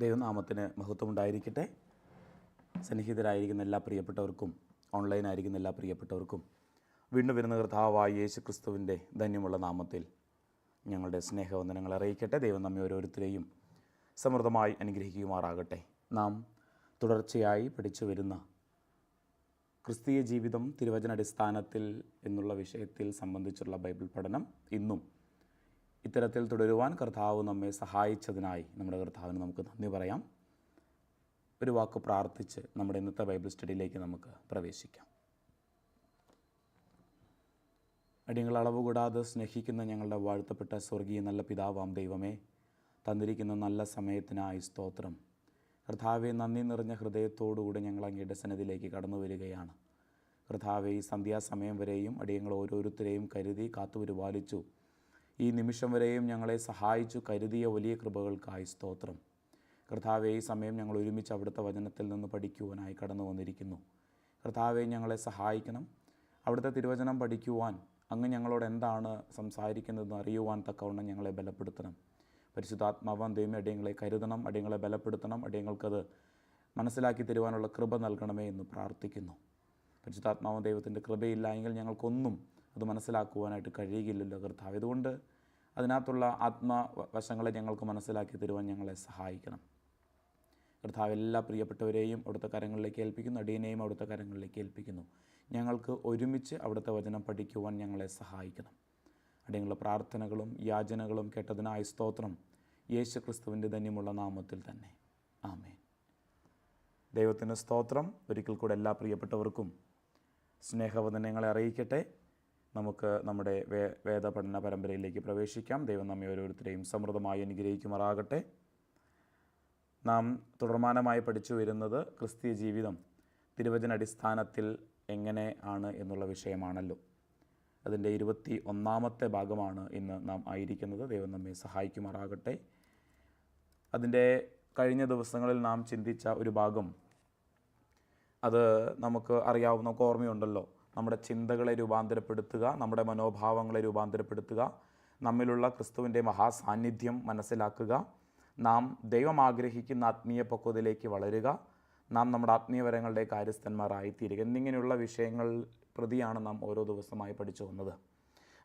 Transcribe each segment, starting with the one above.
ദൈവനാമത്തിന് മഹത്വം ഉണ്ടായിരിക്കട്ടെ സന്നിഹിതരായിരിക്കുന്ന എല്ലാ പ്രിയപ്പെട്ടവർക്കും ഓൺലൈനായിരിക്കുന്ന എല്ലാ പ്രിയപ്പെട്ടവർക്കും വീണ്ടും വരുന്ന കർത്താവായ യേശു ക്രിസ്തുവിന്റെ ധന്യമുള്ള നാമത്തിൽ ഞങ്ങളുടെ സ്നേഹവന്ദനങ്ങൾ അറിയിക്കട്ടെ. ദൈവം നമ്മെ ഓരോരുത്തരെയും സമൃദ്ധമായി അനുഗ്രഹിക്കുമാറാകട്ടെ. നാം തുടർച്ചയായി പഠിച്ചു വരുന്ന ക്രിസ്തീയ ജീവിതം തിരുവചന അടിസ്ഥാനത്തിൽ എന്നുള്ള വിഷയത്തിൽ സംബന്ധിച്ചുള്ള ബൈബിൾ പഠനം ഇന്നും ഇത്തരത്തിൽ തുടരുവാൻ കർത്താവ് നമ്മെ സഹായിച്ചതിനായി നമ്മുടെ കർത്താവിന് നമുക്ക് നന്ദി പറയാം. ഒരു വാക്ക് പ്രാർത്ഥിച്ച് നമ്മുടെ ഇന്നത്തെ ബൈബിൾ സ്റ്റഡിയിലേക്ക് നമുക്ക് പ്രവേശിക്കാം. അടിയങ്ങൾ അളവ് കൂടാതെ സ്നേഹിക്കുന്ന ഞങ്ങളുടെ വാഴ്ത്തപ്പെട്ട സ്വർഗീയ നല്ല പിതാവാം ദൈവമേ തന്നിരിക്കുന്ന നല്ല സമയത്തിനായി സ്തോത്രം. കർത്താവെ നന്ദി നിറഞ്ഞ ഹൃദയത്തോടുകൂടി ഞങ്ങൾ അങ്ങയുടെ സന്നിധിയിലേക്ക് കടന്നു വരികയാണ്. കർത്താവെ ഈ സന്ധ്യാസമയം വരെയും അടിയങ്ങൾ ഓരോരുത്തരെയും കരുതി കാത്തുപരിപാലിച്ചു. ഈ നിമിഷം വരെയും ഞങ്ങളെ സഹായിച്ചു കരുതിയ വലിയ കൃപകൾക്കായി സ്തോത്രം. കർത്താവെ ഈ സമയം ഞങ്ങൾ ഒരുമിച്ച് അവിടുത്തെ വചനത്തിൽ നിന്ന് പഠിക്കുവാനായി കടന്നു വന്നിരിക്കുന്നു. കർത്താവെ ഞങ്ങളെ സഹായിക്കണം. അവിടുത്തെ തിരുവചനം പഠിക്കുവാൻ അങ്ങ് ഞങ്ങളോട് എന്താണ് സംസാരിക്കുന്നതെന്ന് അറിയുവാൻ തക്കവണ്ണം ഞങ്ങളെ ബലപ്പെടുത്തണം. പരിശുദ്ധാത്മാവാൻ ദൈവം അടിയങ്ങളെ കരുതണം. അടിയങ്ങളെ ബലപ്പെടുത്തണം. അടിയങ്ങൾക്കത് മനസ്സിലാക്കി തരുവാനുള്ള കൃപ നൽകണമേ എന്ന് പ്രാർത്ഥിക്കുന്നു. പരിശുദ്ധാത്മാവ് ദൈവത്തിന്റെ കൃപയില്ല എങ്കിൽ ഞങ്ങൾക്കൊന്നും അത് മനസ്സിലാക്കുവാനായിട്ട് കഴിയുകയില്ലല്ലോ കർത്താവ്. അതുകൊണ്ട് അതിനകത്തുള്ള ആത്മവശങ്ങളെ ഞങ്ങൾക്ക് മനസ്സിലാക്കി തരുവാൻ ഞങ്ങളെ സഹായിക്കണം. കർത്താവ് എല്ലാ പ്രിയപ്പെട്ടവരെയും അവിടുത്തെ കരങ്ങളിലേക്ക് ഏൽപ്പിക്കുന്നു. അടിയനെയും അവിടുത്തെ കരങ്ങളിലേക്ക് ഏൽപ്പിക്കുന്നു. ഞങ്ങൾക്ക് ഒരുമിച്ച് അവിടുത്തെ വചനം പഠിക്കുവാൻ ഞങ്ങളെ സഹായിക്കണം. അടിയങ്ങളുടെ പ്രാർത്ഥനകളും യാചനകളും കേട്ടതിനായി സ്തോത്രം. യേശു ക്രിസ്തുവിന്റെ ധന്യമുള്ള നാമത്തിൽ തന്നെ. ആമേൻ. ദൈവത്തിന്റെ സ്തോത്രം. ഒരിക്കൽ കൂടെ എല്ലാ പ്രിയപ്പെട്ടവർക്കും സ്നേഹവദനങ്ങളെ അറിയിക്കട്ടെ. നമുക്ക് നമ്മുടെ വേ വേദപഠന പരമ്പരയിലേക്ക് പ്രവേശിക്കാം. ദൈവം നമ്മെ ഓരോരുത്തരെയും സമൃദ്ധമായി അനുഗ്രഹിക്കുമാറാകട്ടെ. നാം തുടർമാനമായി പഠിച്ചു വരുന്നത് ക്രിസ്തീയ ജീവിതം തിരുവചന അടിസ്ഥാനത്തിൽ എങ്ങനെ ആണ് എന്നുള്ള വിഷയമാണല്ലോ. അതിന്റെ ഇരുപത്തി ഒന്നാമത്തെ ഭാഗമാണ് ഇന്ന് നാം ആയിരിക്കുന്നത്. ദൈവം നമ്മെ സഹായിക്കുമാറാകട്ടെ. അതിന്റെ കഴിഞ്ഞ ദിവസങ്ങളിൽ നാം ചിന്തിച്ച ഒരു ഭാഗം. അത് നമുക്ക് അറിയാവുന്ന ഓർമ്മയുണ്ടല്ലോ. നമ്മുടെ ചിന്തകളെ രൂപാന്തരപ്പെടുത്തുക നമ്മുടെ മനോഭാവങ്ങളെ രൂപാന്തരപ്പെടുത്തുക നമ്മിലുള്ള ക്രിസ്തുവിന്റെ മഹാസാന്നിധ്യം മനസ്സിലാക്കുക നാം ദൈവം ആഗ്രഹിക്കുന്ന ആത്മീയ പക്വതയിലേക്ക് വളരുക നാം നമ്മുടെ ആത്മീയവരങ്ങളുടെ കാര്യസ്ഥന്മാരായി തീരുക എന്നിങ്ങനെയുള്ള വിഷയങ്ങൾ പ്രതിയാണ് നാം ഓരോ ദിവസമായി പഠിച്ചു വന്നത്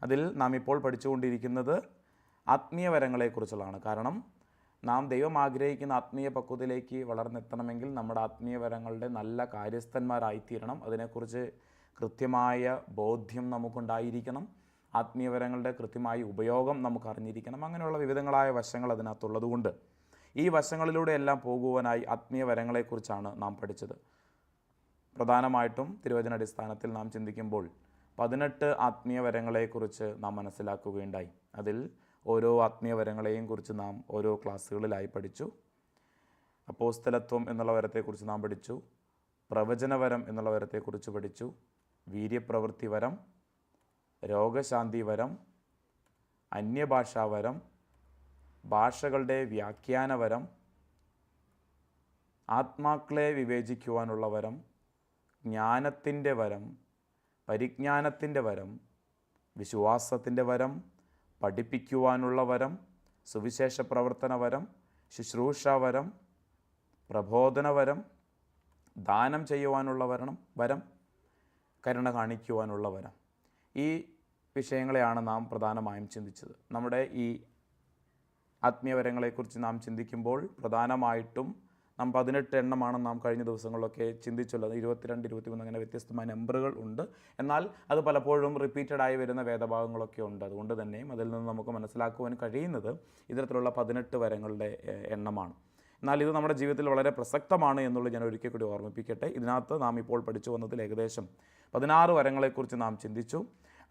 അതിൽ നാം ഇപ്പോൾ പഠിച്ചുകൊണ്ടിരിക്കുന്നത് ആത്മീയവരങ്ങളെക്കുറിച്ചുള്ളതാണ് കാരണം നാം ദൈവം ആഗ്രഹിക്കുന്ന ആത്മീയ പക്വതയിലേക്ക് വളർന്നെത്തണമെങ്കിൽ നമ്മുടെ ആത്മീയവരങ്ങളുടെ നല്ല കാര്യസ്ഥന്മാരായിത്തീരണം. അതിനെക്കുറിച്ച് കൃത്യമായ ബോധ്യം നമുക്കുണ്ടായിരിക്കണം. ആത്മീയവരങ്ങളുടെ കൃത്യമായ ഉപയോഗം നമുക്ക് അറിഞ്ഞിരിക്കണം അങ്ങനെയുള്ള വിവിധങ്ങളായ വശങ്ങൾ അതിനകത്തുള്ളതുകൊണ്ട് ഈ വശങ്ങളിലൂടെ എല്ലാം പോകുവാനായി ആത്മീയവരങ്ങളെക്കുറിച്ചാണ് നാം പഠിച്ചത്. പ്രധാനമായിട്ടും തിരുവചന അടിസ്ഥാനത്തിൽ നാം ചിന്തിക്കുമ്പോൾ പതിനെട്ട് ആത്മീയവരങ്ങളെക്കുറിച്ച് നാം മനസ്സിലാക്കുകയുണ്ടായി. അതിൽ ഓരോ ആത്മീയവരങ്ങളെയും കുറിച്ച് നാം ഓരോ ക്ലാസ്സുകളിലായി പഠിച്ചു. അപ്പോസ്തലത്വം എന്നുള്ള വരത്തെക്കുറിച്ച് നാം പഠിച്ചു. പ്രവചനവരം എന്നുള്ള വരത്തെക്കുറിച്ച് പഠിച്ചു. വീര്യപ്രവൃത്തി വരം രോഗശാന്തി വരം അന്യഭാഷാവരം ഭാഷകളുടെ വ്യാഖ്യാനവരം ആത്മാക്കളെ വിവേചിക്കുവാനുള്ള വരം ജ്ഞാനത്തിന്റെ വരം പരിജ്ഞാനത്തിന്റെ വരം വിശ്വാസത്തിന്റെ വരം പഠിപ്പിക്കുവാനുള്ള വരം സുവിശേഷ പ്രവർത്തന വരം ശുശ്രൂഷാവരം പ്രബോധനവരം ദാനം ചെയ്യുവാനുള്ള വരണം വരം. കരുണ കാണിക്കുവാനുള്ള വരം ഈ വിഷയങ്ങളെയാണ് നാം പ്രധാനമായും ചിന്തിച്ചത്. നമ്മുടെ ഈ ആത്മീയവരങ്ങളെക്കുറിച്ച് നാം ചിന്തിക്കുമ്പോൾ പ്രധാനമായിട്ടും നാം പതിനെട്ട് എണ്ണമാണ് നാം കഴിഞ്ഞ ദിവസങ്ങളിലൊക്കെ ചിന്തിച്ചുള്ളത്. ഇരുപത്തിരണ്ട് ഇരുപത്തിമൂന്ന് അങ്ങനെ വ്യത്യസ്തമായ നമ്പറുകൾ ഉണ്ട്. എന്നാൽ അത് പലപ്പോഴും റിപ്പീറ്റഡായി വരുന്ന വേദഭാഗങ്ങളൊക്കെ ഉണ്ട്. അതുകൊണ്ട് തന്നെയും അതിൽ നിന്ന് നമുക്ക് മനസ്സിലാക്കുവാൻ കഴിയുന്നത് ഇത്തരത്തിലുള്ള പതിനെട്ട് വരങ്ങളുടെ എണ്ണമാണ്. എന്നാൽ ഇത് നമ്മുടെ ജീവിതത്തിൽ വളരെ പ്രസക്തമാണ് എന്നുള്ളത് ഞാൻ ഒരിക്കൽ കൂടി ഓർമ്മിപ്പിക്കട്ടെ. ഇതിനകത്ത് നാം ഇപ്പോൾ പഠിച്ചു വന്നതിൽ ഏകദേശം പതിനാറ് വരങ്ങളെക്കുറിച്ച് നാം ചിന്തിച്ചു.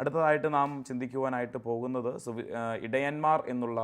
അടുത്തതായിട്ട് നാം ചിന്തിക്കുവാനായിട്ട് പോകുന്നത് സുവി ഇടയന്മാർ എന്നുള്ള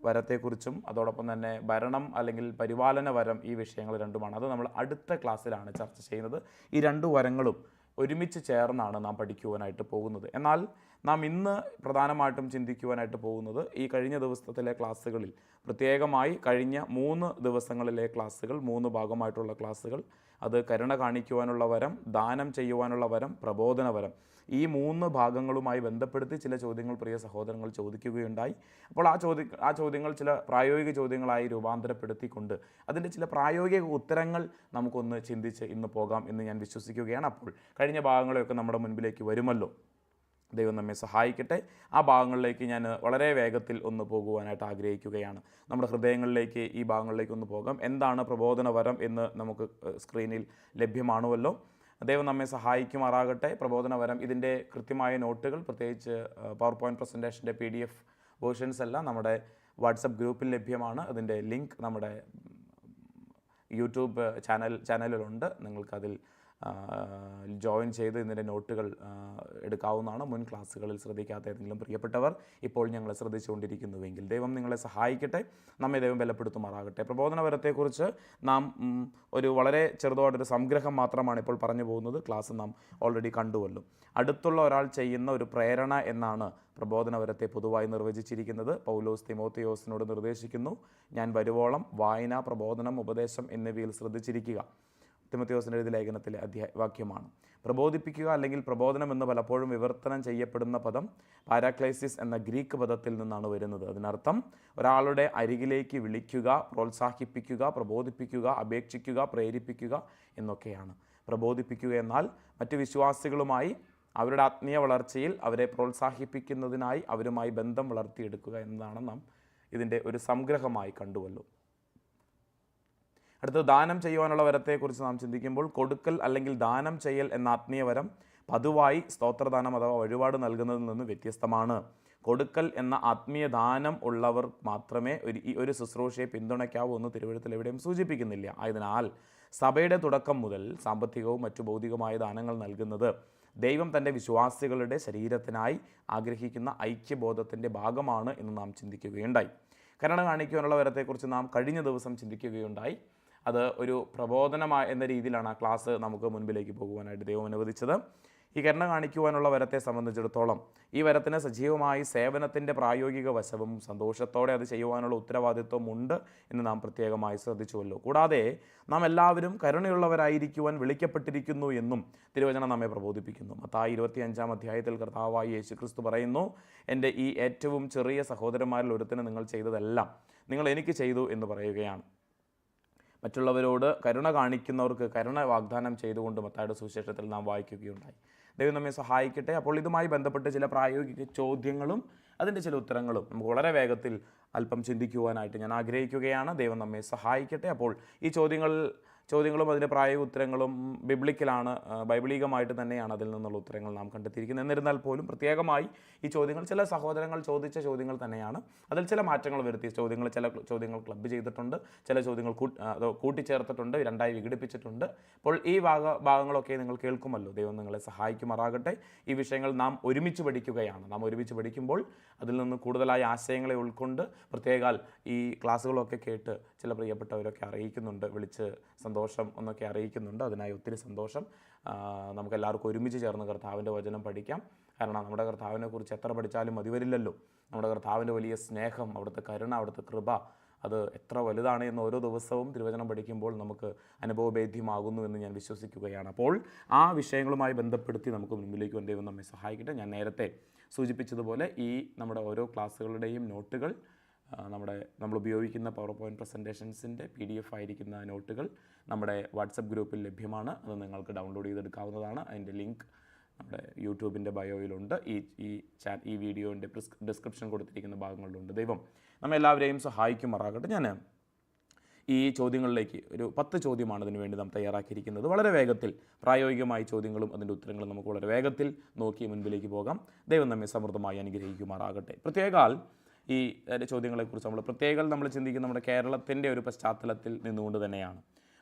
വരത്തെക്കുറിച്ചും അതോടൊപ്പം തന്നെ ഭരണം അല്ലെങ്കിൽ പരിപാലന വരം ഈ വിഷയങ്ങൾ രണ്ടുമാണ്. അത് നമ്മൾ അടുത്ത ക്ലാസ്സിലാണ് ചർച്ച ചെയ്യുന്നത്. ഈ രണ്ട് വരങ്ങളും ഒരുമിച്ച് ചേർന്നാണ് നാം പഠിക്കുവാനായിട്ട് പോകുന്നത്. എന്നാൽ നാം ഇന്ന് പ്രധാനമായിട്ടും ചിന്തിക്കുവാനായിട്ട് പോകുന്നത് ഈ കഴിഞ്ഞ ദിവസത്തിലെ ക്ലാസ്സുകളിൽ പ്രത്യേകമായി കഴിഞ്ഞ മൂന്ന് ദിവസങ്ങളിലെ ക്ലാസ്സുകൾ മൂന്ന് ഭാഗമായിട്ടുള്ള ക്ലാസ്സുകൾ അത് കരുണ കാണിക്കുവാനുള്ള വരം ദാനം ചെയ്യുവാനുള്ള വരം പ്രബോധന വരം ഈ മൂന്ന് ഭാഗങ്ങളുമായി ബന്ധപ്പെടുത്തി ചില ചോദ്യങ്ങൾ പ്രിയ സഹോദരങ്ങൾ ചോദിക്കുകയുണ്ടായി. അപ്പോൾ ആ ചോദ്യ ആ ചോദ്യങ്ങൾ ചില പ്രായോഗിക ചോദ്യങ്ങളായി രൂപാന്തരപ്പെടുത്തിക്കൊണ്ട് അതിന്റെ ചില പ്രായോഗിക ഉത്തരങ്ങൾ നമുക്കൊന്ന് ചിന്തിച്ച് ഇന്ന് പോകാം എന്ന് ഞാൻ വിശ്വസിക്കുകയാണ്. അപ്പോൾ കഴിഞ്ഞ ഭാഗങ്ങളെയൊക്കെ നമ്മുടെ മുൻപിലേക്ക് വരുമല്ലോ. ദൈവം നമ്മെ സഹായിക്കട്ടെ. ആ ഭാഗങ്ങളിലേക്ക് ഞാൻ വളരെ വേഗത്തിൽ ഒന്ന് പോകുവാനായിട്ട് ആഗ്രഹിക്കുകയാണ്. നമ്മുടെ ഹൃദയങ്ങളിലേക്ക് ഈ ഭാഗങ്ങളിലേക്ക് ഒന്ന് പോകാം. എന്താണ് പ്രബോധന വരം എന്ന് നമുക്ക് സ്ക്രീനിൽ ലഭ്യമാണുവല്ലോ. ദൈവം നമ്മെ സഹായിക്കുമാറാകട്ടെ. പ്രബോധന വരം ഇതിന്റെ കൃത്യമായ നോട്ടുകൾ പ്രത്യേകിച്ച് പവർ പോയിന്റ് പ്രസന്റേഷന്റെ പി ഡി എഫ് വേർഷൻസ് എല്ലാം നമ്മുടെ വാട്സപ്പ് ഗ്രൂപ്പിൽ ലഭ്യമാണ്. അതിന്റെ ലിങ്ക് നമ്മുടെ യൂട്യൂബ് ചാനൽ ചാനലിലുണ്ട്. നിങ്ങൾക്കതിൽ ജോയിൻ ചെയ്ത് ഇതിന്റെ നോട്ടുകൾ എടുക്കാവുന്നതാണ്. മുൻ ക്ലാസ്സുകളിൽ ശ്രദ്ധിക്കാത്ത ഏതെങ്കിലും പ്രിയപ്പെട്ടവർ ഇപ്പോൾ ഞങ്ങളെ ശ്രദ്ധിച്ചുകൊണ്ടിരിക്കുന്നുവെങ്കിൽ ദൈവം നിങ്ങളെ സഹായിക്കട്ടെ. നമ്മെ ദൈവം ബലപ്പെടുത്തുമാറാകട്ടെ. പ്രബോധനപരത്തെക്കുറിച്ച് നാം ഒരു വളരെ ചെറുതായിട്ടൊരു സംഗ്രഹം മാത്രമാണ് ഇപ്പോൾ പറഞ്ഞു പോകുന്നത്. ക്ലാസ് നാം ഓൾറെഡി കണ്ടുവല്ലോ. അടുത്തുള്ള ഒരാൾ ചെയ്യുന്ന ഒരു പ്രേരണ എന്നാണ് പ്രബോധനപരത്തെ പൊതുവായി നിർവചിച്ചിരിക്കുന്നത്. പൗലോസ് തിമോത്തിയോസിനോട് നിർദ്ദേശിക്കുന്നു ഞാൻ വരുവോളം വായന പ്രബോധനം ഉപദേശം എന്നിവയിൽ ശ്രദ്ധിച്ചിരിക്കുക. തിമത്തിയോസിന്റെ എഴുതി ലേഖനത്തിലെ അധ്യായ വാക്യമാണ്. പ്രബോധിപ്പിക്കുക അല്ലെങ്കിൽ പ്രബോധനം എന്ന് പലപ്പോഴും വിവർത്തനം ചെയ്യപ്പെടുന്ന പദം പാരാക്ലൈസിസ് എന്ന ഗ്രീക്ക് പദത്തിൽ നിന്നാണ് വരുന്നത്. അതിനർത്ഥം ഒരാളുടെ അരികിലേക്ക് വിളിക്കുക പ്രോത്സാഹിപ്പിക്കുക പ്രബോധിപ്പിക്കുക അപേക്ഷിക്കുക പ്രേരിപ്പിക്കുക എന്നൊക്കെയാണ്. പ്രബോധിപ്പിക്കുക എന്നാൽ മറ്റു വിശ്വാസികളുമായി അവരുടെ ആത്മീയ വളർച്ചയിൽ അവരെ പ്രോത്സാഹിപ്പിക്കുന്നതിനായി അവരുമായി ബന്ധം വളർത്തിയെടുക്കുക എന്നതാണ് നാം ഇതിന്റെ ഒരു സംഗ്രഹമായി കണ്ടുവല്ലോ. അടുത്തത് ദാനം ചെയ്യുവാനുള്ള വരത്തെക്കുറിച്ച് നാം ചിന്തിക്കുമ്പോൾ കൊടുക്കൽ അല്ലെങ്കിൽ ദാനം ചെയ്യൽ എന്ന ആത്മീയ വരം പതിവായി സ്തോത്രദാനം അഥവാ വഴിപാട് നൽകുന്നതിൽ നിന്ന് വ്യത്യസ്തമാണ്. കൊടുക്കൽ എന്ന ആത്മീയ ദാനം ഉള്ളവർ മാത്രമേ ഒരു ഈ ഒരു ശുശ്രൂഷയെ പിന്തുണയ്ക്കാവൂ എന്ന് തിരുവഴുത്തിൽ എവിടെയും സൂചിപ്പിക്കുന്നില്ല. ആയതിനാൽ സഭയുടെ തുടക്കം മുതൽ സാമ്പത്തികവും മറ്റു ഭൗതികമായ ദാനങ്ങൾ നൽകുന്നത് ദൈവം തന്റെ വിശ്വാസികളുടെ ശരീരത്തിനായി ആഗ്രഹിക്കുന്ന ഐക്യബോധത്തിന്റെ ഭാഗമാണ് എന്ന് നാം ചിന്തിക്കുകയുണ്ടായി. കരുണ കാണിക്കുവാനുള്ള വരത്തെക്കുറിച്ച് നാം കഴിഞ്ഞ ദിവസം ചിന്തിക്കുകയുണ്ടായി. അത് ഒരു പ്രബോധനമായ എന്ന രീതിയിലാണ് ആ ക്ലാസ് നമുക്ക് മുൻപിലേക്ക് പോകുവാനായിട്ട് ദൈവം അനുവദിച്ചത്. ഈ കരുണ കാണിക്കുവാനുള്ള വരത്തെ സംബന്ധിച്ചിടത്തോളം ഈ വരത്തിന് സജീവമായി സേവനത്തിന്റെ പ്രായോഗിക വശവും സന്തോഷത്തോടെ അത് ചെയ്യുവാനുള്ള ഉത്തരവാദിത്വം ഉണ്ട് എന്ന് നാം പ്രത്യേകമായി ശ്രദ്ധിച്ചുവല്ലോ. കൂടാതെ നാം എല്ലാവരും കരുണയുള്ളവരായിരിക്കുവാൻ വിളിക്കപ്പെട്ടിരിക്കുന്നു എന്നും തിരുവചനം നമ്മെ പ്രബോധിപ്പിക്കുന്നു. മത്തായി ഇരുപത്തി അഞ്ചാം അധ്യായത്തിൽ കർത്താവായി യേശു ക്രിസ്തു പറയുന്നു എന്റെ ഈ ഏറ്റവും ചെറിയ സഹോദരന്മാരിൽ ഒരുത്തിന് നിങ്ങൾ ചെയ്തതെല്ലാം നിങ്ങൾ എനിക്ക് ചെയ്തു എന്ന് പറയുകയാണ്. മറ്റുള്ളവരോട് കരുണ കാണിക്കുന്നവർക്ക് കരുണ വാഗ്ദാനം ചെയ്തുകൊണ്ട് മത്തായുടെ സുവിശേഷത്തിൽ നാം വായിക്കുകയുണ്ടായി. ദൈവം നമ്മെ സഹായിക്കട്ടെ. അപ്പോൾ ഇതുമായി ബന്ധപ്പെട്ട് ചില പ്രായോഗിക ചോദ്യങ്ങളും അതിന്റെ ചില ഉത്തരങ്ങളും നമുക്ക് വളരെ വേഗത്തിൽ അല്പം ചിന്തിക്കുവാനായിട്ട് ഞാൻ ആഗ്രഹിക്കുകയാണ്. ദൈവം നമ്മെ സഹായിക്കട്ടെ. അപ്പോൾ ഈ ചോദ്യങ്ങൾ ചോദ്യങ്ങളും അതിന്റെ പ്രായോഗിക ഉത്തരങ്ങളും ബിബ്ലിക്കലാണ് ബൈബിളികമായിട്ട് തന്നെയാണ് അതിൽ നിന്നുള്ള ഉത്തരങ്ങൾ നാം കണ്ടെത്തിയിരിക്കുന്നത്. എന്നിരുന്നാൽ പോലും പ്രത്യേകമായി ഈ ചോദ്യങ്ങൾ ചില സഹോദരങ്ങൾ ചോദിച്ച ചോദ്യങ്ങൾ തന്നെയാണ്. അതിൽ ചില മാറ്റങ്ങൾ വരുത്തി ചോദ്യങ്ങൾ ചില ചോദ്യങ്ങൾ ക്ലബ്ബ് ചെയ്തിട്ടുണ്ട് ചില ചോദ്യങ്ങൾ കൂട്ടിച്ചേർത്തിട്ടുണ്ട് രണ്ടായി വിഘടിപ്പിച്ചിട്ടുണ്ട്. അപ്പോൾ ഈ ഭാഗ ഭാഗങ്ങളൊക്കെ നിങ്ങൾ കേൾക്കുമല്ലോ. ദൈവം നിങ്ങളെ സഹായിക്കുമാറാകട്ടെ. ഈ വിഷയങ്ങൾ നാം ഒരുമിച്ച് പഠിക്കുകയാണ്. നാം ഒരുമിച്ച് പഠിക്കുമ്പോൾ അതിൽ നിന്ന് കൂടുതലായ ആശയങ്ങളെ ഉൾക്കൊണ്ട് പ്രത്യേകാൽ ഈ ക്ലാസ്സുകളൊക്കെ കേട്ട് ചില പ്രിയപ്പെട്ടവരൊക്കെ അറിയിക്കുന്നുണ്ട് വിളിച്ച് സന്തോഷം എന്നൊക്കെ അറിയിക്കുന്നുണ്ട്. അതിനായി ഒത്തിരി സന്തോഷം. നമുക്കെല്ലാവർക്കും ഒരുമിച്ച് ചേർന്ന് കർത്താവിന്റെ വചനം പഠിക്കാം. കാരണം നമ്മുടെ കർത്താവിനെക്കുറിച്ച് എത്ര പഠിച്ചാലും മതി വരില്ലല്ലോ. നമ്മുടെ കർത്താവിന്റെ വലിയ സ്നേഹം അവിടുത്തെ കരുണ അവിടുത്തെ കൃപ അത് എത്ര വലുതാണ് എന്ന് ഓരോ ദിവസവും തിരുവചനം പഠിക്കുമ്പോൾ നമുക്ക് അനുഭവഭേദ്യമാകുന്നു എന്ന് ഞാൻ വിശ്വസിക്കുകയാണ്. അപ്പോൾ ആ വിഷയങ്ങളുമായി ബന്ധപ്പെടുത്തി നമുക്ക് മുൻപിലേക്ക് എന്റെ നമ്മെ സഹായിക്കട്ടെ. ഞാൻ നേരത്തെ സൂചിപ്പിച്ചതുപോലെ ഈ നമ്മുടെ ഓരോ ക്ലാസ്സുകളുടെയും നോട്ടുകൾ നമ്മുടെ നമ്മൾ ഉപയോഗിക്കുന്ന പവർ പോയിന്റ് പ്രസന്റേഷൻസിന്റെ പി ഡി എഫ് ആയിരിക്കുന്ന നോട്ടുകൾ നമ്മുടെ വാട്സപ്പ് ഗ്രൂപ്പിൽ ലഭ്യമാണ്. അത് നിങ്ങൾക്ക് ഡൗൺലോഡ് ചെയ്തെടുക്കാവുന്നതാണ്. അതിന്റെ ലിങ്ക് നമ്മുടെ യൂട്യൂബിന്റെ ബയോയിലുണ്ട് ഈ ഈ ചാറ്റ് ഈ വീഡിയോന്റെ ഡിസ്ക്രിപ്ഷൻ കൊടുത്തിരിക്കുന്ന ഭാഗങ്ങളിലുണ്ട്. ദൈവം നമ്മൾ എല്ലാവരെയും സഹായിക്കുമാറാകട്ടെ. ഞാൻ ഈ ചോദ്യങ്ങളിലേക്ക് ഒരു പത്ത് ചോദ്യമാണ് ഇതിനു വേണ്ടി നാം തയ്യാറാക്കിയിരിക്കുന്നത്. വളരെ വേഗത്തിൽ പ്രായോഗികമായ ചോദ്യങ്ങളും അതിന്റെ ഉത്തരങ്ങളും നമുക്ക് വളരെ വേഗത്തിൽ നോക്കി മുൻപിലേക്ക് പോകാം. ദൈവം നമ്മെ സമൃദ്ധമായി അനുഗ്രഹിക്കുമാറാകട്ടെ. പ്രത്യേകാൽ ഈ ചോദ്യങ്ങളെക്കുറിച്ച് നമ്മൾ പ്രത്യേകം നമ്മൾ ചിന്തിക്കുന്ന നമ്മുടെ കേരളത്തിന്റെ ഒരു പശ്ചാത്തലത്തിൽ നിന്നുകൊണ്ട് തന്നെയാണ്.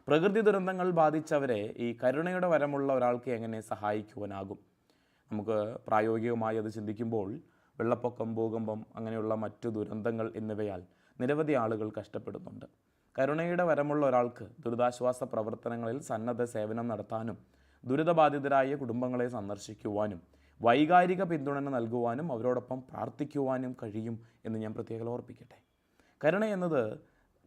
പ്രകൃതി ദുരന്തങ്ങൾ ബാധിച്ചവരെ ഈ കരുണയുടെ വരമുള്ള ഒരാൾക്ക് എങ്ങനെ സഹായിക്കുവാനാകും? നമുക്ക് പ്രായോഗികമായി അത് ചിന്തിക്കുമ്പോൾ വെള്ളപ്പൊക്കം ഭൂകമ്പം അങ്ങനെയുള്ള മറ്റു ദുരന്തങ്ങൾ എന്നിവയാൽ നിരവധി ആളുകൾ കഷ്ടപ്പെടുന്നുണ്ട്. കരുണയുടെ വരമുള്ള ഒരാൾക്ക് ദുരിതാശ്വാസ പ്രവർത്തനങ്ങളിൽ സന്നദ്ധ സേവനം നടത്താനും ദുരിതബാധിതരായ കുടുംബങ്ങളെ സന്ദർശിക്കുവാനും വൈകാരിക പിന്തുണ നൽകുവാനും അവരോടൊപ്പം പ്രാർത്ഥിക്കുവാനും കഴിയും എന്ന് ഞാൻ പ്രത്യേകം ഓർപ്പിക്കട്ടെ. കരുണ എന്നത്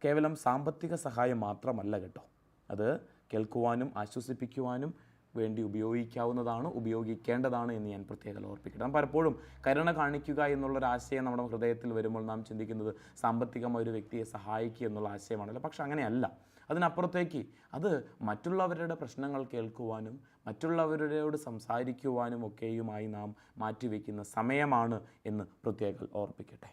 കേവലം സാമ്പത്തിക സഹായം മാത്രമല്ല കേട്ടോ. അത് കേൾക്കുവാനും ആശ്വസിപ്പിക്കുവാനും വേണ്ടി ഉപയോഗിക്കാവുന്നതാണ് ഉപയോഗിക്കേണ്ടതാണ് എന്ന് ഞാൻ പ്രത്യേകം ഓർപ്പിക്കട്ടെ. നാം പലപ്പോഴും കരുണ കാണിക്കുക എന്നുള്ളൊരു ആശയം നമ്മുടെ ഹൃദയത്തിൽ വരുമ്പോൾ നാം ചിന്തിക്കുന്നത് സാമ്പത്തികമായ ഒരു വ്യക്തിയെ സഹായിക്കുക എന്നുള്ള ആശയമാണല്ലോ. പക്ഷെ അങ്ങനെയല്ല. അതിനപ്പുറത്തേക്ക് അത് മറ്റുള്ളവരുടെ പ്രശ്നങ്ങൾ കേൾക്കുവാനും മറ്റുള്ളവരോട് സംസാരിക്കുവാനും ഒക്കെയുമായി നാം മാറ്റിവെക്കുന്ന സമയമാണ് എന്ന് പ്രത്യേകം ഓർപ്പിക്കട്ടെ.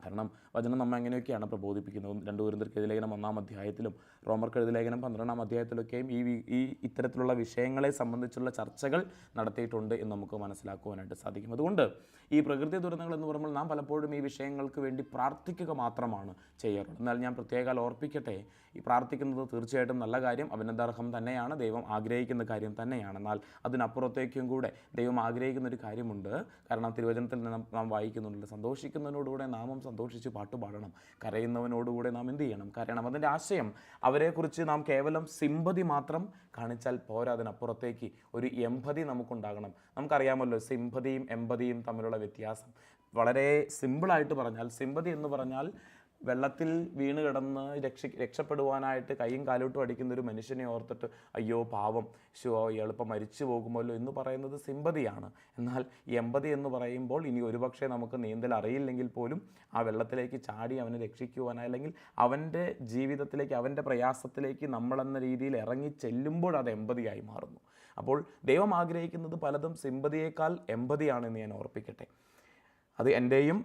കാരണം വചനം നമ്മെ അങ്ങനെയൊക്കെയാണ് പ്രബോധിപ്പിക്കുന്നത്. രണ്ട് കുരുന്തർക്ക് ലേഖനം ഒന്നാം അധ്യായത്തിലും റോമർക്ക് ലേഖനം പന്ത്രണ്ടാം അധ്യായത്തിലൊക്കെയും ഈ ഈ ഇത്തരത്തിലുള്ള വിഷയങ്ങളെ സംബന്ധിച്ചുള്ള ചർച്ചകൾ നടത്തിയിട്ടുണ്ട് എന്ന് നമുക്ക് മനസ്സിലാക്കുവാനായിട്ട് സാധിക്കും. അതുകൊണ്ട് ഈ പ്രകൃതി ദുരന്തങ്ങൾ എന്ന് പറയുമ്പോൾ നാം പലപ്പോഴും ഈ വിഷയങ്ങൾക്ക് വേണ്ടി പ്രാർത്ഥിക്കുക മാത്രമാണ് ചെയ്യാറുള്ളത്. എന്നാൽ ഞാൻ പ്രത്യേകം ഓർപ്പിക്കട്ടെ ഈ പ്രാർത്ഥിക്കുന്നത് തീർച്ചയായിട്ടും നല്ല കാര്യം അഭിനന്ദാർഹം തന്നെയാണ് ദൈവം ആഗ്രഹിക്കുന്ന കാര്യം തന്നെയാണ്. എന്നാൽ അതിനപ്പുറത്തേക്കും കൂടെ ദൈവം ആഗ്രഹിക്കുന്ന ഒരു കാര്യമുണ്ട്. കാരണം തിരുവചനത്തിൽ നിന്ന് നാം വായിക്കുന്നുണ്ട് സന്തോഷിക്കുന്നതിനോടുകൂടെ നാമം സന്തോഷിച്ച് പാട്ടുപാടണം കരയുന്നവനോടുകൂടെ നാം എന്ത് ചെയ്യണം? കരയണം അതിന്റെ ആശയം അവരെക്കുറിച്ച് നാം കേവലം സിമ്പതി മാത്രം കാണിച്ചാൽ പോരാ. അതിനപ്പുറത്തേക്ക് ഒരു എമ്പതി നമുക്കുണ്ടാകണം. നമുക്കറിയാമല്ലോ സിമ്പതിയും എമ്പതിയും തമ്മിലുള്ള വ്യത്യാസം. വളരെ സിമ്പിളായിട്ട് പറഞ്ഞാൽ സിമ്പതി എന്ന് പറഞ്ഞാൽ വെള്ളത്തിൽ വീണ് കിടന്ന് രക്ഷ രക്ഷപ്പെടുവാനായിട്ട് കൈയും കാലോട്ടും അടിക്കുന്ന ഒരു മനുഷ്യനെ ഓർത്തിട്ട് അയ്യോ പാവം ശിവോ എളുപ്പം മരിച്ചു പോകുമല്ലോ എന്ന് പറയുന്നത് സിമ്പതിയാണ്. എന്നാൽ എമ്പതി എന്ന് പറയുമ്പോൾ ഇനി ഒരുപക്ഷെ നമുക്ക് നീന്തൽ അറിയില്ലെങ്കിൽ പോലും ആ വെള്ളത്തിലേക്ക് ചാടി അവനെ രക്ഷിക്കുവാനായി അല്ലെങ്കിൽ അവന്റെ ജീവിതത്തിലേക്ക് അവന്റെ പ്രയാസത്തിലേക്ക് നമ്മളെന്ന രീതിയിൽ ഇറങ്ങി ചെല്ലുമ്പോൾ അത് എമ്പതിയായി മാറുന്നു. അപ്പോൾ ദൈവം ആഗ്രഹിക്കുന്നത് പലതും സിമ്പതിയേക്കാൾ എമ്പതിയാണെന്ന് ഞാൻ ഓർപ്പിക്കട്ടെ. അത് എന്റെയും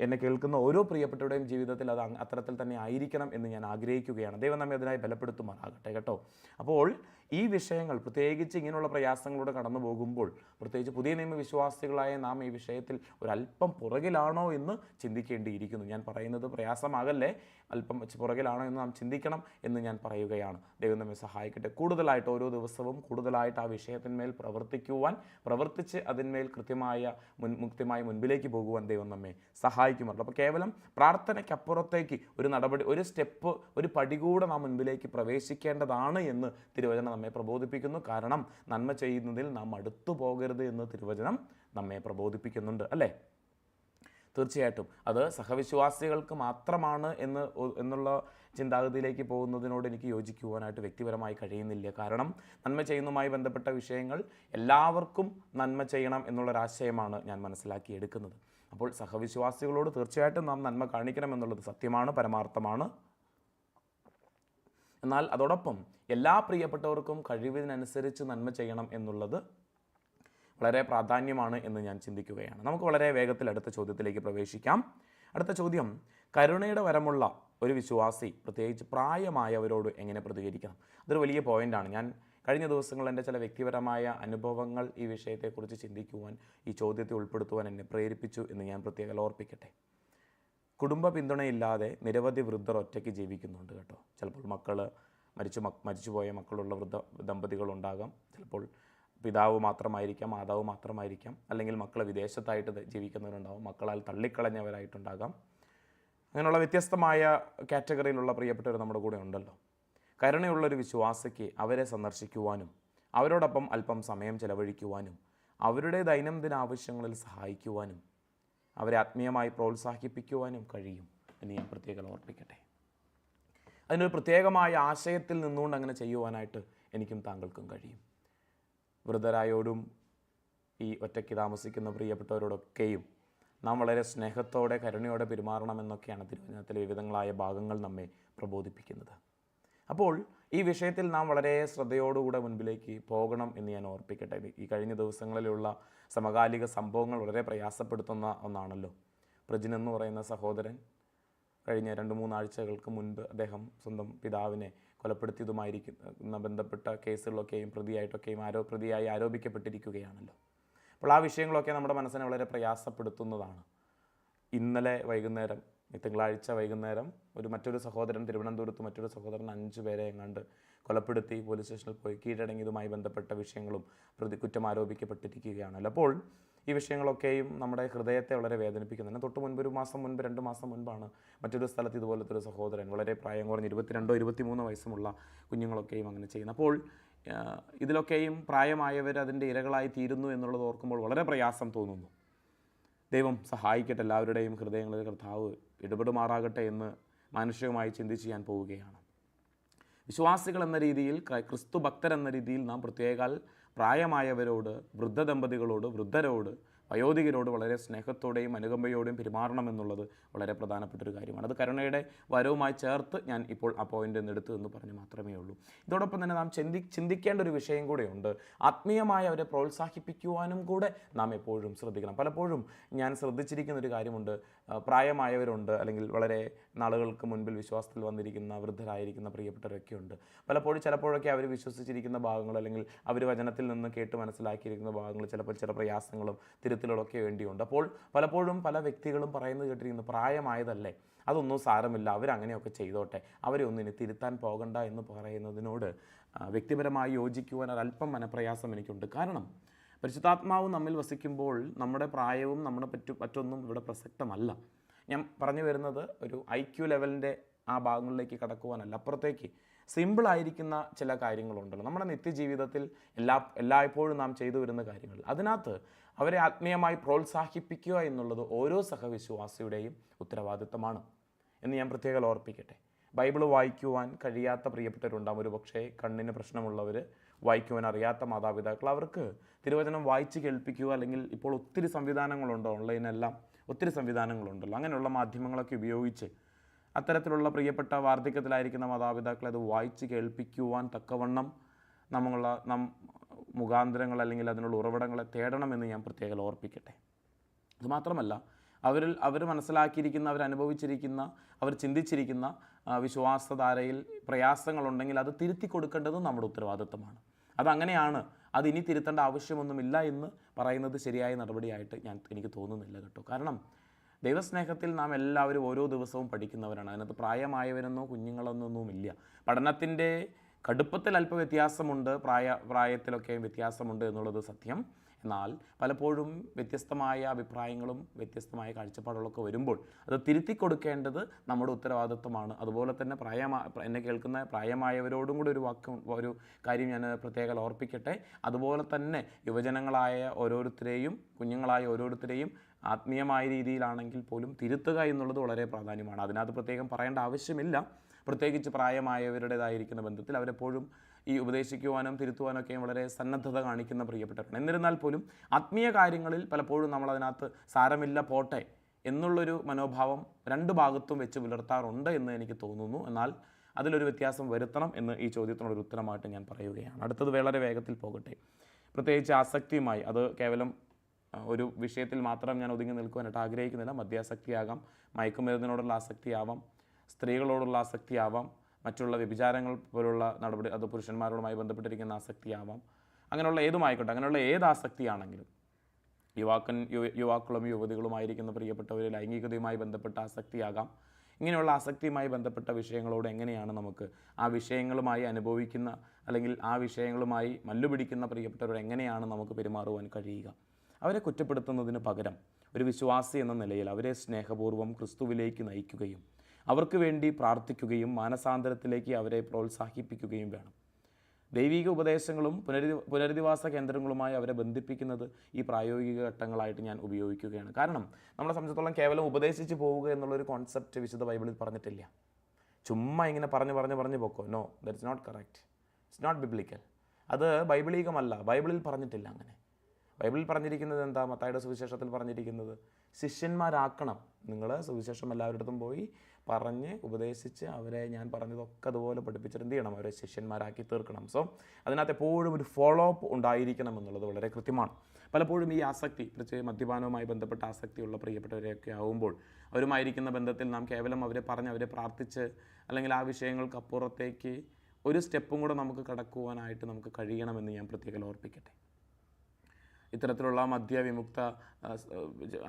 എന്നെ കേൾക്കുന്ന ഓരോ പ്രിയപ്പെട്ടവരുടെയും ജീവിതത്തിൽ അത് അത്തരത്തിൽ തന്നെ ആയിരിക്കണം എന്ന് ഞാൻ ആഗ്രഹിക്കുകയാണ്. ദൈവം നമ്മെ അതിനായി ബലപ്പെടുത്തുമാറാകട്ടെ കേട്ടോ. അപ്പോൾ ഈ വിഷയങ്ങൾ പ്രത്യേകിച്ച് ഇങ്ങനെയുള്ള പ്രയാസങ്ങളിലൂടെ കടന്നു പോകുമ്പോൾ പ്രത്യേകിച്ച് പുതിയ നിയമവിശ്വാസികളായ നാം ഈ വിഷയത്തിൽ ഒരല്പം പുറകിലാണോ എന്ന് ചിന്തിക്കേണ്ടിയിരിക്കുന്നു. ഞാൻ പറയുന്നത് പ്രയാസമാകല്ലേ? അല്പം പുറകിലാണോ എന്ന് നാം ചിന്തിക്കണം എന്ന് ഞാൻ പറയുകയാണ്. ദൈവം നമ്മെ സഹായിക്കട്ടെ. കൂടുതലായിട്ട് ഓരോ ദിവസവും കൂടുതലായിട്ട് ആ വിഷയത്തിന്മേൽ പ്രവർത്തിക്കുവാൻ പ്രവർത്തിച്ച് അതിന്മേൽ കൃത്യമായ മുൻ കൃത്യമായ മുൻപിലേക്ക് പോകുവാൻ ദൈവം നമ്മെ സഹായിക്കുമല്ലോ അപ്പോൾ കേവലം പ്രാർത്ഥനയ്ക്കപ്പുറത്തേക്ക് ഒരു നടപടി ഒരു സ്റ്റെപ്പ് ഒരു പടി കൂടെ നാം മുൻപിലേക്ക് പ്രവേശിക്കേണ്ടതാണ് എന്ന് തിരുവചനം നമ്മെ പ്രബോധിപ്പിക്കുന്നു. കാരണം നന്മ ചെയ്യുന്നതിൽ നാം അടുത്തു പോകരുത് എന്ന് തിരുവചനം നമ്മെ പ്രബോധിപ്പിക്കുന്നുണ്ട്. അല്ലേ? തീർച്ചയായിട്ടും. അത് സഹവിശ്വാസികൾക്ക് മാത്രമാണ് എന്ന് എന്നുള്ള ചിന്താഗതിയിലേക്ക് പോകുന്നതിനോട് എനിക്ക് യോജിക്കുവാനായിട്ട് വ്യക്തിപരമായി കഴിയുന്നില്ല. കാരണം നന്മ ചെയ്യുന്നതുമായി ബന്ധപ്പെട്ട വിഷയങ്ങൾ എല്ലാവർക്കും നന്മ ചെയ്യണം എന്നുള്ളൊരാശയമാണ് ഞാൻ മനസ്സിലാക്കി എടുക്കുന്നത്. അപ്പോൾ സഹവിശ്വാസികളോട് തീർച്ചയായിട്ടും നാം നന്മ കാണിക്കണം എന്നുള്ളത് സത്യമാണ് പരമാർത്ഥമാണ്. എന്നാൽ അതോടൊപ്പം എല്ലാ പ്രിയപ്പെട്ടവർക്കും കഴിവിനനുസരിച്ച് നന്മ ചെയ്യണം എന്നുള്ളത് വളരെ പ്രാധാന്യമാണ് എന്ന് ഞാൻ ചിന്തിക്കുകയാണ്. നമുക്ക് വളരെ വേഗത്തിൽ അടുത്ത ചോദ്യത്തിലേക്ക് പ്രവേശിക്കാം. അടുത്ത ചോദ്യം കരുണയുടെ വരമുള്ള ഒരു വിശ്വാസി പ്രത്യേകിച്ച് പ്രായമായവരോട് എങ്ങനെ പ്രതികരിക്കണം? അതൊരു വലിയ പോയിന്റാണ് ഞാൻ കഴിഞ്ഞ ദിവസങ്ങളിൽ എന്റെ ചില വ്യക്തിപരമായ അനുഭവങ്ങൾ ഈ വിഷയത്തെക്കുറിച്ച് ചിന്തിക്കുവാൻ ഈ ചോദ്യത്തെ ഉൾപ്പെടുത്തുവാൻ എന്നെ പ്രേരിപ്പിച്ചു എന്ന് ഞാൻ പ്രത്യേകം ഓർപ്പിക്കട്ടെ. കുടുംബ പിന്തുണയില്ലാതെ നിരവധി വൃദ്ധർ ഒറ്റയ്ക്ക് ജീവിക്കുന്നുണ്ട് കേട്ടോ. ചിലപ്പോൾ മക്കൾ മരിച്ചു മരിച്ചുപോയ മക്കളുള്ള വൃദ്ധ ദമ്പതികളുണ്ടാകാം. ചിലപ്പോൾ പിതാവ് മാത്രമായിരിക്കാം മാതാവ് മാത്രമായിരിക്കാം അല്ലെങ്കിൽ മക്കൾ വിദേശത്തായിട്ട് ജീവിക്കുന്നവരുണ്ടാകും മക്കളാൽ തള്ളിക്കളഞ്ഞവരായിട്ടുണ്ടാകാം. അങ്ങനെയുള്ള വ്യത്യസ്തമായ കാറ്റഗറിയിലുള്ള പ്രിയപ്പെട്ടവർ നമ്മുടെ കൂടെ ഉണ്ടല്ലോ. കരുണയുള്ളൊരു വിശ്വാസിക്ക് അവരെ സന്ദർശിക്കുവാനും അവരോടൊപ്പം അല്പം സമയം ചെലവഴിക്കുവാനും അവരുടെ ദൈനംദിന ആവശ്യങ്ങളിൽ സഹായിക്കുവാനും അവരെ ആത്മീയമായി പ്രോത്സാഹിപ്പിക്കുവാനും കഴിയും എന്ന് ഞാൻ പ്രത്യേകം ഓർപ്പിക്കട്ടെ. അതിനൊരു പ്രത്യേകമായ ആശയത്തിൽ നിന്നുകൊണ്ട് അങ്ങനെ ചെയ്യുവാനായിട്ട് എനിക്കും താങ്കൾക്കും കഴിയും. വൃദ്ധരായോടും ഈ ഒറ്റയ്ക്ക് താമസിക്കുന്ന പ്രിയപ്പെട്ടവരോടൊക്കെയും നാം വളരെ സ്നേഹത്തോടെ കരുണയോടെ പെരുമാറണമെന്നൊക്കെയാണ് തിരുവചനത്തിലെ വിവിധങ്ങളായ ഭാഗങ്ങൾ നമ്മെ പ്രബോധിപ്പിക്കുന്നത്. അപ്പോൾ ഈ വിഷയത്തിൽ നാം വളരെ ശ്രദ്ധയോടുകൂടെ മുൻപിലേക്ക് പോകണം എന്ന് ഞാൻ ഓർപ്പിക്കട്ടെ. ഈ കഴിഞ്ഞ ദിവസങ്ങളിലുള്ള സമകാലിക സംഭവങ്ങൾ വളരെ പ്രയാസപ്പെടുത്തുന്ന ഒന്നാണല്ലോ. പ്രജിൻ എന്ന് പറയുന്ന സഹോദരൻ കഴിഞ്ഞ രണ്ട് മൂന്നാഴ്ചകൾക്ക് മുൻപ് അദ്ദേഹം സ്വന്തം പിതാവിനെ കൊലപ്പെടുത്തിയതുമായിരിക്കുന്ന ബന്ധപ്പെട്ട കേസുകളൊക്കെയും പ്രതിയായിട്ടൊക്കെയും ആരോ പ്രതിയായി ആരോപിക്കപ്പെട്ടിരിക്കുകയാണല്ലോ. അപ്പോൾ ആ വിഷയങ്ങളൊക്കെ നമ്മുടെ മനസ്സിനെ വളരെ പ്രയാസപ്പെടുത്തുന്നതാണ്. ഇന്നലെ വൈകുന്നേരം തിങ്കളാഴ്ച വൈകുന്നേരം ഒരു മറ്റൊരു സഹോദരൻ തിരുവനന്തപുരത്ത് മറ്റൊരു സഹോദരൻ അഞ്ച് പേരെ എങ്ങാണ്ട് കൊലപ്പെടുത്തി പോലീസ് സ്റ്റേഷനിൽ പോയി കീഴടങ്ങിയതുമായി ബന്ധപ്പെട്ട വിഷയങ്ങളും പ്രതി കുറ്റം ആരോപിക്കപ്പെട്ടിരിക്കുകയാണല്ലോ. അപ്പോൾ ഈ വിഷയങ്ങളൊക്കെയും നമ്മുടെ ഹൃദയത്തെ വളരെ വേദനിപ്പിക്കുന്നുണ്ട്. തൊട്ട് മുൻപ് ഒരു മാസം മുൻപ് രണ്ട് മാസം മുൻപാണ് മറ്റൊരു സ്ഥലത്ത് ഇതുപോലത്തെ ഒരു സഹോദരൻ വളരെ പ്രായം കുറഞ്ഞ് ഇരുപത്തിരണ്ടോ ഇരുപത്തിമൂന്നോ വയസ്സുമുള്ള കുഞ്ഞുങ്ങളൊക്കെയും അങ്ങനെ ചെയ്യുന്നത് അപ്പോൾ ഇതിലൊക്കെയും പ്രായമായവർ അതിന്റെ ഇരകളായി തീരുന്നു എന്നുള്ളത് ഓർക്കുമ്പോൾ വളരെ പ്രയാസം തോന്നുന്നു. ദൈവം സഹായിക്കട്ടെ എല്ലാവരുടെയും ഹൃദയങ്ങളിൽ കർത്താവ് ഇടപെടുമാറാകട്ടെ എന്ന് മാനുഷികമായി ചിന്തിച്ച് ഞാൻ പോവുകയാണ്. വിശ്വാസികൾ എന്ന രീതിയിൽ ക്രൈ- ക്രിസ്തു ഭക്തർ എന്ന രീതിയിൽ നാം പ്രത്യേകാൽ പ്രായമായവരോട് വൃദ്ധ ദമ്പതികളോട് വൃദ്ധരോട് വയോധികരോട് വളരെ സ്നേഹത്തോടെയും അനുകമ്പയോടെയും പെരുമാറണമെന്നുള്ളത് വളരെ പ്രധാനപ്പെട്ട ഒരു കാര്യമാണ്. അത് കരുണയുടെ വരവുമായി ചേർത്ത് ഞാൻ ഇപ്പോൾ ആ പോയിന്റ് എന്ന് എടുത്തു എന്ന് പറഞ്ഞ് മാത്രമേ ഉള്ളൂ. ഇതോടൊപ്പം തന്നെ നാം ചിന്തി ചിന്തിക്കേണ്ട ഒരു വിഷയം കൂടെയുണ്ട്. ആത്മീയമായി അവരെ പ്രോത്സാഹിപ്പിക്കുവാനും കൂടെ നാം എപ്പോഴും ശ്രദ്ധിക്കണം. പലപ്പോഴും ഞാൻ ശ്രദ്ധിച്ചിരിക്കുന്ന ഒരു കാര്യമുണ്ട്. പ്രായമായവരുണ്ട് അല്ലെങ്കിൽ വളരെ നാളുകൾക്ക് മുൻപിൽ വിശ്വാസത്തിൽ വന്നിരിക്കുന്ന വൃദ്ധരായിരിക്കുന്ന പ്രിയപ്പെട്ടവരൊക്കെ ഉണ്ട് പലപ്പോഴും ചിലപ്പോഴൊക്കെ അവർ വിശ്വസിച്ചിരിക്കുന്ന ഭാഗങ്ങൾ അല്ലെങ്കിൽ അവർ വചനത്തിൽ നിന്ന് കേട്ട് മനസ്സിലാക്കിയിരിക്കുന്ന ഭാഗങ്ങൾ ചിലപ്പോൾ ചില പ്രയാസങ്ങളും തിരുത്തലുകളൊക്കെ വേണ്ടിയുണ്ട്. അപ്പോൾ പലപ്പോഴും പല വ്യക്തികളും പറയുന്നത് കേട്ടിരിക്കുന്നു പ്രായമായതല്ലേ അതൊന്നും സാരമില്ല അവരങ്ങനെയൊക്കെ ചെയ്തോട്ടെ അവരെ ഒന്നും ഇനി തിരുത്താൻ പോകണ്ട എന്ന് പറയുന്നതിനോട് വ്യക്തിപരമായി യോജിക്കുവാൻ ഒരല്പം മനപ്രയാസം എനിക്കുണ്ട്. കാരണം പരിശുദ്ധാത്മാവ് നമ്മിൽ വസിക്കുമ്പോൾ നമ്മുടെ പ്രായവും നമ്മുടെ പറ്റു മറ്റൊന്നും ഇവിടെ പ്രസക്തമല്ല. ഞാൻ പറഞ്ഞു വരുന്നത് ഒരു ഐ ക്യു ലെവലിന്റെ ആ ഭാഗങ്ങളിലേക്ക് കടക്കുവാനല്ല. അപ്പുറത്തേക്ക് സിമ്പിളായിരിക്കുന്ന ചില കാര്യങ്ങളുണ്ടല്ലോ. നമ്മുടെ നിത്യജീവിതത്തിൽ എല്ലാ എല്ലായ്പ്പോഴും നാം ചെയ്തു വരുന്ന കാര്യങ്ങൾ. അതിനകത്ത് അവരെ ആത്മീയമായി പ്രോത്സാഹിപ്പിക്കുക എന്നുള്ളത് ഓരോ സഹവിശ്വാസിയുടെയും ഉത്തരവാദിത്തമാണ് എന്ന് ഞാൻ പ്രത്യേകം ഓർപ്പിക്കട്ടെ. ബൈബിൾ വായിക്കുവാൻ കഴിയാത്ത പ്രിയപ്പെട്ടവരുണ്ടാവും. ഒരു പക്ഷേ കണ്ണിന് പ്രശ്നമുള്ളവർ വായിക്കുവാൻ അറിയാത്ത മാതാപിതാക്കൾ അവർക്ക് തിരുവചനം വായിച്ച് കേൾപ്പിക്കുക അല്ലെങ്കിൽ ഇപ്പോൾ ഒത്തിരി സംവിധാനങ്ങളുണ്ട് ഓൺലൈനെല്ലാം ഒത്തിരി സംവിധാനങ്ങളുണ്ടല്ലോ. അങ്ങനെയുള്ള മാധ്യമങ്ങളൊക്കെ ഉപയോഗിച്ച് അത്തരത്തിലുള്ള പ്രിയപ്പെട്ട വാർദ്ധക്യത്തിലായിരിക്കുന്ന മാതാപിതാക്കളെ അത് വായിച്ച് കേൾപ്പിക്കുവാൻ തക്കവണ്ണം നമ്മളുള്ള നം മുഖാന്തരങ്ങൾ അല്ലെങ്കിൽ അതിനുള്ള ഉറവിടങ്ങളെ തേടണമെന്ന് ഞാൻ പ്രത്യേകം ഓർപ്പിക്കട്ടെ. അതുമാത്രമല്ല അവരിൽ അവർ മനസ്സിലാക്കിയിരിക്കുന്ന അവർ അനുഭവിച്ചിരിക്കുന്ന അവർ ചിന്തിച്ചിരിക്കുന്ന വിശ്വാസധാരയിൽ പ്രയാസങ്ങളുണ്ടെങ്കിൽ അത് തിരുത്തി കൊടുക്കേണ്ടതും നമ്മുടെ ഉത്തരവാദിത്തമാണ് അതങ്ങനെയാണ്. അത് ഇനി തിരുത്തേണ്ട ആവശ്യമൊന്നുമില്ല എന്ന് പറയുന്നത് ശരിയായ നടപടിയായിട്ട് ഞാൻ എനിക്ക് തോന്നുന്നില്ല കേട്ടോ. കാരണം ദൈവസ്നേഹത്തിൽ നാം എല്ലാവരും ഓരോ ദിവസവും പഠിക്കുന്നവരാണ്. അതിനകത്ത് പ്രായമായവരെന്നോ കുഞ്ഞുങ്ങളെന്നൊന്നുമില്ല പഠനത്തിന്റെ കടുപ്പത്തിൽ അല്പ വ്യത്യാസമുണ്ട് പ്രായ പ്രായത്തിലൊക്കെ വ്യത്യാസമുണ്ട് എന്നുള്ളത് സത്യം. എന്നാൽ പലപ്പോഴും വ്യത്യസ്തമായ അഭിപ്രായങ്ങളും വ്യത്യസ്തമായ കാഴ്ചപ്പാടുകളൊക്കെ വരുമ്പോൾ അത് തിരുത്തി കൊടുക്കേണ്ടത് നമ്മുടെ ഉത്തരവാദിത്വമാണ്. അതുപോലെ തന്നെ പ്രായമാ എന്നെ കേൾക്കുന്ന പ്രായമായവരോടും കൂടി ഒരു വാക്ക് ഒരു കാര്യം ഞാൻ പ്രത്യേകം ഓർപ്പിക്കട്ടെ. അതുപോലെ തന്നെ യുവജനങ്ങളായ ഓരോരുത്തരെയും കുഞ്ഞുങ്ങളായ ഓരോരുത്തരെയും ആത്മീയമായ രീതിയിലാണെങ്കിൽ പോലും തിരുത്തുക എന്നുള്ളത് വളരെ പ്രാധാന്യമാണ്. അതിനകത്ത് പ്രത്യേകം പറയേണ്ട ആവശ്യമില്ല. പ്രത്യേകിച്ച് പ്രായമായവരുടേതായിരിക്കുന്ന ബന്ധത്തിൽ അവരെപ്പോഴും ഈ ഉപദേശിക്കുവാനും തിരുത്തുവാനൊക്കെയും വളരെ സന്നദ്ധത കാണിക്കുന്ന പ്രിയപ്പെട്ടവരാണ്. എന്നിരുന്നാൽ പോലും ആത്മീയ കാര്യങ്ങളിൽ പലപ്പോഴും നമ്മൾ അതിനകത്ത് സാരമില്ല പോട്ടെ എന്നുള്ളൊരു മനോഭാവം രണ്ട് ഭാഗത്തും വെച്ച് പുലർത്താറുണ്ട് എന്ന് എനിക്ക് തോന്നുന്നു. എന്നാൽ അതിലൊരു വ്യത്യാസം വരുത്തണം എന്ന് ഈ ചോദ്യത്തിനൊരു ഉത്തരമായിട്ട് ഞാൻ പറയുകയാണ്. അടുത്തത് വളരെ വേഗത്തിൽ പോകട്ടെ. പ്രത്യേകിച്ച് ആസക്തിയുമായി അത് കേവലം ഒരു വിഷയത്തിൽ മാത്രം ഞാൻ ഒതുങ്ങി നിൽക്കുവാനായിട്ട് ആഗ്രഹിക്കുന്നില്ല. മദ്യാസക്തിയാകാം മയക്കുമരുന്നിനോടുള്ള ആസക്തിയാവാം സ്ത്രീകളോടുള്ള ആസക്തിയാവാം മറ്റുള്ള വ്യഭിചാരങ്ങൾ പോലുള്ള നടപടി അത് പുരുഷന്മാരോടുമായി ബന്ധപ്പെട്ടിരിക്കുന്ന ആസക്തിയാവാം. അങ്ങനെയുള്ള ഏതുമായിക്കോട്ടെ അങ്ങനെയുള്ള ഏത് ആസക്തിയാണെങ്കിലും യുവാക്കൻ യു- യുവാക്കളും യുവതികളുമായിരിക്കുന്ന പ്രിയപ്പെട്ടവർ ലൈംഗികതയുമായി ബന്ധപ്പെട്ട ആസക്തിയാകാം. ഇങ്ങനെയുള്ള ആസക്തിയുമായി ബന്ധപ്പെട്ട വിഷയങ്ങളോട് എങ്ങനെയാണ് നമുക്ക് ആ വിഷയങ്ങളുമായി അനുഭവിക്കുന്ന അല്ലെങ്കിൽ ആ വിഷയങ്ങളുമായി മല്ലുപിടിക്കുന്ന പ്രിയപ്പെട്ടവരോട് എങ്ങനെയാണ് നമുക്ക് പെരുമാറുവാൻ കഴിയുക? അവരെ കുറ്റപ്പെടുത്തുന്നതിന് പകരം ഒരു വിശ്വാസി എന്ന നിലയിൽ അവരെ സ്നേഹപൂർവം ക്രിസ്തുവിലേക്ക് നയിക്കുകയും അവർക്ക് വേണ്ടി പ്രാർത്ഥിക്കുകയും മാനസാന്തരത്തിലേക്ക് അവരെ പ്രോത്സാഹിപ്പിക്കുകയും വേണം. ദൈവിക ഉപദേശങ്ങളും പുനരധി പുനരധിവാസ കേന്ദ്രങ്ങളുമായി അവരെ ബന്ധിപ്പിക്കുന്നത് ഈ പ്രായോഗിക ഘട്ടങ്ങളായിട്ട് ഞാൻ ഉപയോഗിക്കുകയാണ്. കാരണം നമ്മളെ സംബന്ധിച്ചിടത്തോളം കേവലം ഉപദേശിച്ച് പോവുക എന്നുള്ളൊരു കോൺസെപ്റ്റ് വിശുദ്ധ ബൈബിളിൽ പറഞ്ഞിട്ടില്ല. ചുമ്മാ ഇങ്ങനെ പറഞ്ഞ് പറഞ്ഞ് പറഞ്ഞ് പോക്കോ. No that's not correct it's not biblical അത് ബൈബിളീകമല്ല. ബൈബിളിൽ പറഞ്ഞിട്ടില്ല അങ്ങനെ. ബൈബിളിൽ പറഞ്ഞിരിക്കുന്നത് എന്താ? മത്തായുടെ സുവിശേഷത്തിൽ പറഞ്ഞിരിക്കുന്നത് ശിഷ്യന്മാരാക്കണം. നിങ്ങൾ സുവിശേഷം എല്ലാവരുടെ പോയി പറഞ്ഞ് ഉപദേശിച്ച് അവരെ ഞാൻ പറഞ്ഞതൊക്കെ അതുപോലെ പഠിപ്പിച്ചിട്ട് എന്ത് ചെയ്യണം? അവരെ ശിഷ്യന്മാരാക്കി തീർക്കണം. സോ അതിനകത്ത് എപ്പോഴും ഒരു ഫോളോ അപ്പ് ഉണ്ടായിരിക്കണം എന്നുള്ളത് വളരെ കൃത്യമാണ്. പലപ്പോഴും ഈ ആസക്തി പ്രത്യേകിച്ച് മദ്യപാനവുമായി ബന്ധപ്പെട്ട ആസക്തിയുള്ള പ്രിയപ്പെട്ടവരെയൊക്കെ ആവുമ്പോൾ അവരുമായിരിക്കുന്ന ബന്ധത്തിൽ നാം കേവലം അവരെ പറഞ്ഞ് അവരെ പ്രാർത്ഥിച്ച് അല്ലെങ്കിൽ ആ വിഷയങ്ങൾക്ക് അപ്പുറത്തേക്ക് ഒരു സ്റ്റെപ്പും കൂടെ നമുക്ക് കടക്കുവാനായിട്ട് നമുക്ക് കഴിയണമെന്ന് ഞാൻ പ്രത്യേകം ഓർപ്പിക്കട്ടെ. ഇത്തരത്തിലുള്ള മദ്യവിമുക്ത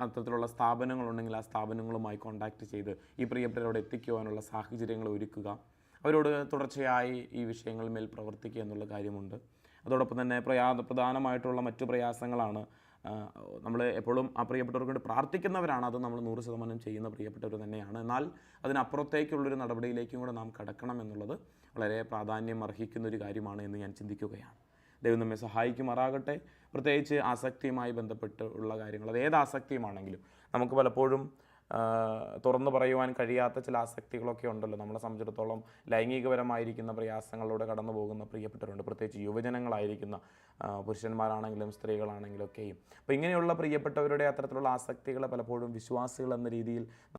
അത്തരത്തിലുള്ള സ്ഥാപനങ്ങളുണ്ടെങ്കിൽ ആ സ്ഥാപനങ്ങളുമായി കോൺടാക്റ്റ് ചെയ്ത് ഈ പ്രിയപ്പെട്ടവരോട് എത്തിക്കുവാനുള്ള സാഹചര്യങ്ങൾ ഒരുക്കുക. അവരോട് തുടർച്ചയായി ഈ വിഷയങ്ങൾ മേൽ പ്രവർത്തിക്കുക എന്നുള്ള കാര്യമുണ്ട്. അതോടൊപ്പം തന്നെ പ്രയാ പ്രധാനമായിട്ടുള്ള മറ്റു പ്രയാസങ്ങളാണ് നമ്മൾ എപ്പോഴും ആ പ്രിയപ്പെട്ടവർക്ക് വേണ്ടി പ്രാർത്ഥിക്കുന്നവരാണ്. അത് നമ്മൾ നൂറ് ശതമാനം ചെയ്യുന്ന പ്രിയപ്പെട്ടവർ തന്നെയാണ്. എന്നാൽ അതിനപ്പുറത്തേക്കുള്ളൊരു നടപടിയിലേക്കും കൂടെ നാം കടക്കണം എന്നുള്ളത് വളരെ പ്രാധാന്യം അർഹിക്കുന്ന ഒരു കാര്യമാണ് എന്ന് ഞാൻ ചിന്തിക്കുകയാണ്. ദൈവം നമ്മെ സഹായിക്കുമാറാകട്ടെ. പ്രത്യേകിച്ച് ആസക്തിയുമായി ബന്ധപ്പെട്ട് ഉള്ള കാര്യങ്ങൾ. അത് ഏത് ആസക്തിയുമാണെങ്കിലും നമുക്ക് പലപ്പോഴും തുറന്നു പറയുവാൻ കഴിയാത്ത ചില ആസക്തികളൊക്കെ ഉണ്ടല്ലോ. നമ്മളെ സംബന്ധിച്ചിടത്തോളം ലൈംഗികപരമായിരിക്കുന്ന പ്രയാസങ്ങളിലൂടെ കടന്നു പോകുന്ന പ്രിയപ്പെട്ടവരുണ്ട്. പ്രത്യേകിച്ച് യുവജനങ്ങളായിരിക്കുന്ന പുരുഷന്മാരാണെങ്കിലും സ്ത്രീകളാണെങ്കിലും ഒക്കെയും. അപ്പോൾ ഇങ്ങനെയുള്ള പ്രിയപ്പെട്ടവരുടെ അത്തരത്തിലുള്ള ആസക്തികളെ പലപ്പോഴും വിശ്വാസികൾ എന്ന രീതിയിൽ